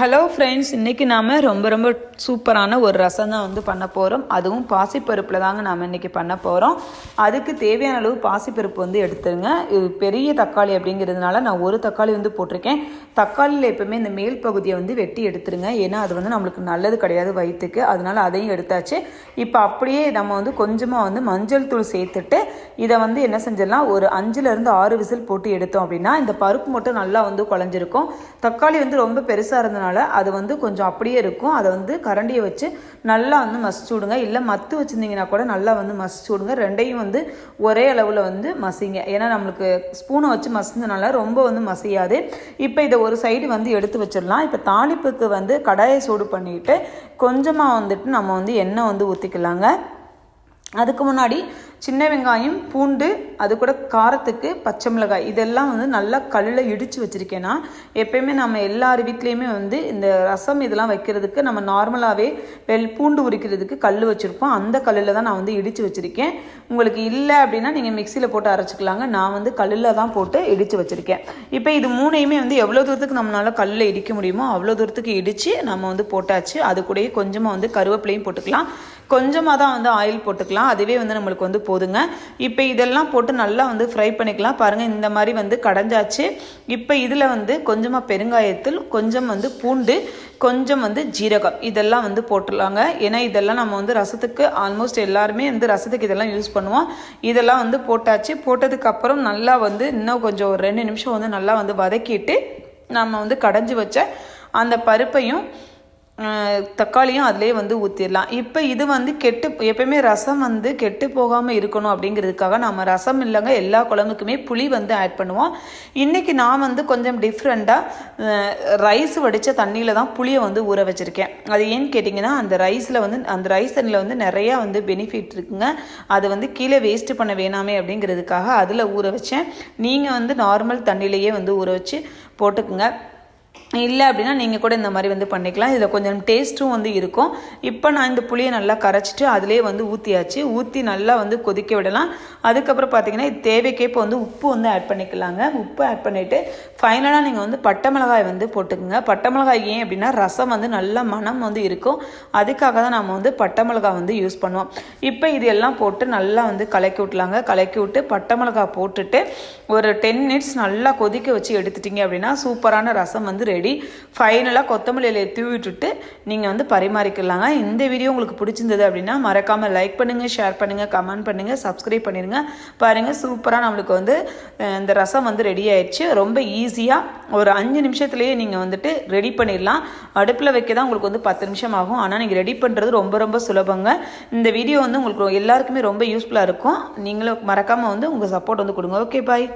Hello friends இன்றைக்கி நாம் ரொம்ப ரொம்ப சூப்பரான ஒரு ரசம் தான் வந்து பண்ண போகிறோம் அதுவும் பாசிப்பருப்பில் தாங்க நாம் இன்றைக்கி பண்ண போகிறோம் அதுக்கு தேவையான அளவு பாசிப்பருப்பு வந்து எடுத்துருங்க. இது பெரிய தக்காளி அப்படிங்கிறதுனால நான் ஒரு தக்காளி வந்து போட்டிருக்கேன். தக்காளியில் எப்போவுமே இந்த மேல் பகுதியை வந்து வெட்டி எடுத்துருங்க. ஏன்னா அது வந்து நம்மளுக்கு நல்லது கிடையாது வயிற்றுக்கு அதனால் அதையும் எடுத்தாச்சு. இப்போ அப்படியே நம்ம வந்து கொஞ்சமாக வந்து மஞ்சள் தூள் சேர்த்துட்டு இதை வந்து என்ன செஞ்சிடலாம்? ஒரு அஞ்சுலேருந்து ஆறு விசில் போட்டு எடுத்தோம் அப்படின்னா இந்த பருப்பு மட்டும் நல்லா வந்து குழஞ்சிருக்கும். தக்காளி வந்து ரொம்ப பெருசாக இருக்கிறதுனால அது வந்து கொஞ்சம் அப்படியே இருக்கும். அதை வந்து கரண்டியை வச்சு நல்லா வந்து மசிச்சு விடுங்க இல்லை மத்து வச்சுருந்தீங்கன்னா கூட நல்லா வந்து மசிச்சு விடுங்க ரெண்டையும் வந்து ஒரே அளவில் வந்து மசிங்க. ஏன்னா நம்மளுக்கு ஸ்பூனை வச்சு மசிஞ்சனால ரொம்ப வந்து மசியாது. இப்போ இதை ஒரு சைடு வந்து எடுத்து வச்சிடலாம். இப்போ தாளிப்புக்கு வந்து கடாயை சூடு பண்ணிட்டு கொஞ்சமாக வந்துட்டு நம்ம வந்து எண்ணெய் வந்து ஊற்றிக்கலாங்க அதுக்கு முன்னாடி சின்ன வெங்காயம் பூண்டு அது கூட காரத்துக்கு பச்சை மிளகாய். இதெல்லாம் வந்து நல்லா கல்லில் இடித்து வச்சுருக்கேன்னா எப்பயுமே நம்ம எல்லார் வீட்லேயுமே வந்து இந்த ரசம் இதெல்லாம் வைக்கிறதுக்கு நம்ம நார்மலாகவே வெள் பூண்டு உரிக்கிறதுக்கு கல் வச்சுருப்போம். அந்த கல்லில் தான் நான் வந்து இடித்து வச்சுருக்கேன். உங்களுக்கு இல்லை அப்படின்னா நீங்கள் மிக்சியில் போட்டு அரைச்சிக்கலாங்க. நான் வந்து கல்லில் தான் போட்டு இடித்து வச்சுருக்கேன். இப்போ இது மூணையுமே வந்து எவ்வளோ தூரத்துக்கு நம்மளால் கல்லில் இடிக்க முடியுமோ அவ்வளோ தூரத்துக்கு இடித்து நம்ம வந்து போட்டாச்சு. அது கூடயே கொஞ்சமாக வந்து கருவேப்பிலையும் போட்டுக்கலாம். கொஞ்சமாக தான் வந்து ஆயில் போட்டுக்கலாம். அதுவே வந்து நம்மளுக்கு வந்து போதுங்க. இப்போ இதெல்லாம் போட்டு நல்லா வந்து ஃப்ரை பண்ணிக்கலாம். பாருங்கள் இந்த மாதிரி வந்து கடைஞ்சாச்சு. இப்போ இதில் வந்து கொஞ்சமாக பெருங்காயத்தில் கொஞ்சம் வந்து பூண்டு கொஞ்சம் வந்து ஜீரகம். இதெல்லாம் வந்து போட்டுடலாங்க. ஏன்னா இதெல்லாம் நம்ம வந்து ரசத்துக்கு ஆல்மோஸ்ட் எல்லாருமே வந்து ரசத்துக்கு இதெல்லாம் யூஸ் பண்ணுவோம். இதெல்லாம் வந்து போட்டாச்சு. போட்டதுக்கப்புறம் நல்லா வந்து இன்னும் கொஞ்சம் ஒரு ரெண்டு நிமிஷம் வந்து நல்லா வந்து வதக்கிட்டு நம்ம வந்து கடைஞ்சி வச்ச அந்த பருப்பையும் தக்காளியும் அதிலே வந்து ஊற்றிடலாம் இப்போ இது வந்து கெட்டு எப்பயுமே ரசம் வந்து கெட்டு போகாமல் இருக்கணும் அப்படிங்கிறதுக்காக நம்ம ரசம் இல்லைங்க எல்லா குழம்புக்குமே புளி வந்து ஆட் பண்ணுவோம். இன்றைக்கி நான் வந்து கொஞ்சம் டிஃப்ரெண்ட்டாக ரைஸ் வடித்த தண்ணியில் தான் புளியை வந்து ஊற வச்சுருக்கேன். அது ஏன்னு கேட்டிங்கன்னா அந்த ரைஸில் வந்து அந்த ரைஸ் தண்ணியில் வந்து நிறையா வந்து பெனிஃபிட் இருக்குங்க. அது வந்து கீழே வேஸ்ட்டு பண்ண வேணாமே அப்படிங்கிறதுக்காக அதில் ஊற வச்சேன். நீங்கள் வந்து நார்மல் தண்ணியிலையே வந்து ஊற வச்சு போட்டுக்குங்க. இல்லை அப்படின்னா நீங்கள் கூட இந்த மாதிரி வந்து பண்ணிக்கலாம். இதில் கொஞ்சம் டேஸ்ட்டும் வந்து இருக்கும். இப்போ நான் இந்த புளியை நல்லா கரைச்சிட்டு அதிலே வந்து ஊற்றியாச்சு ஊற்றி நல்லா வந்து கொதிக்க விடலாம். அதுக்கப்புறம் பார்த்தீங்கன்னா இது தேவைக்கேற்ப வந்து உப்பு வந்து ஆட் பண்ணிக்கலாங்க. உப்பு ஆட் பண்ணிவிட்டு ஃபைனலாக நீங்கள் வந்து பட்டை மிளகாய் வந்து போட்டுக்குங்க. பட்டை மிளகாய் ஏன் அப்படின்னா ரசம் வந்து நல்ல மனம் வந்து இருக்கும். அதுக்காக தான் நம்ம வந்து பட்டை மிளகாய் வந்து யூஸ் பண்ணுவோம். இப்போ இது எல்லாம் போட்டு நல்லா வந்து கலக்கி விட்லாங்க கலக்கி விட்டு பட்டை மிளகாய் போட்டுட்டு ஒரு டென் மினிட்ஸ் நல்லா கொதிக்க வச்சு எடுத்துட்டிங்க அப்படின்னா சூப்பரான ரசம் வந்து ரெடி ஃபைனலாக கொத்தமல்லி இலையை தூவி விட்டுட்டு நீங்கள் வந்து பரிமாறிக்கலாங்க. இந்த வீடியோ உங்களுக்கு பிடிச்சிருந்தது அப்படின்னா மறக்காமல் லைக் பண்ணுங்கள் ஷேர் பண்ணுங்கள் கமெண்ட் பண்ணுங்கள் சப்ஸ்கிரைப் பண்ணிடுங்க. பாருங்கள் சூப்பராக நம்மளுக்கு வந்து இந்த ரசம் வந்து ரெடி ஆயிடுச்சு. ரொம்ப ஈஸியாக ஒரு அஞ்சு நிமிஷத்துலேயே நீங்கள் வந்துட்டு ரெடி பண்ணிடலாம். அடுப்பில் வைக்க தான் உங்களுக்கு வந்து பத்து நிமிஷம் ஆகும். ஆனால் நீங்கள் ரெடி பண்ணுறது ரொம்ப ரொம்ப சுலபங்க. இந்த வீடியோ வந்து உங்களுக்கு எல்லாருக்குமே ரொம்ப யூஸ்ஃபுல்லாக இருக்கும். நீங்களும் மறக்காமல் வந்து உங்கள் சப்போர்ட் வந்து கொடுங்க. Okay bye